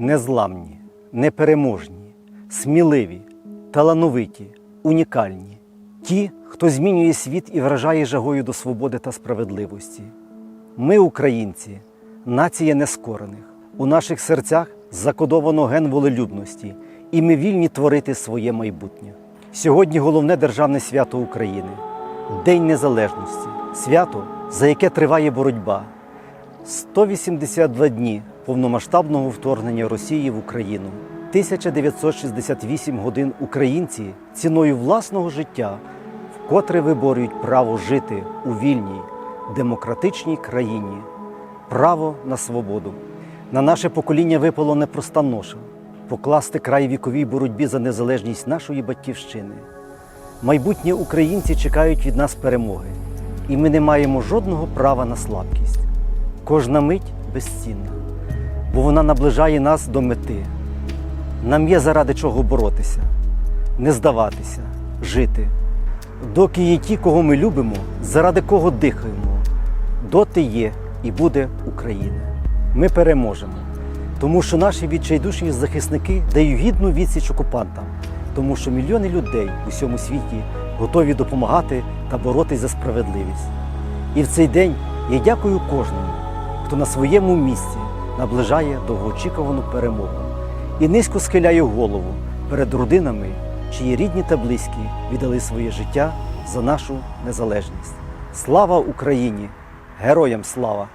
Незламні, непереможні, сміливі, талановиті, унікальні. Ті, хто змінює світ і вражає жагою до свободи та справедливості. Ми, українці, нація нескорених. У наших серцях закодовано ген волелюбності, і ми вільні творити своє майбутнє. Сьогодні головне державне свято України День Незалежності, свято, за яке триває боротьба. 182 дні повномасштабного вторгнення Росії в Україну, 1968 годин українці ціною власного життя вкотре виборюють право жити у вільній, демократичній країні, право на свободу. На наше покоління випало непроста ноша покласти край віковій боротьбі за незалежність нашої батьківщини. Майбутні українці чекають від нас перемоги, і ми не маємо жодного права на слабкість. Кожна мить безцінна, бо вона наближає нас до мети. Нам є заради чого боротися, не здаватися, жити. Доки є ті, кого ми любимо, заради кого дихаємо, доти є і буде Україна. Ми переможемо, тому що наші відчайдушні захисники дають гідну відсіч окупантам, тому що мільйони людей у всьому світі готові допомагати та боротись за справедливість. І в цей день я дякую кожному, хто на своєму місці наближає довгоочікувану перемогу і низько схиляю голову перед родинами, чиї рідні та близькі віддали своє життя за нашу незалежність. Слава Україні! Героям слава!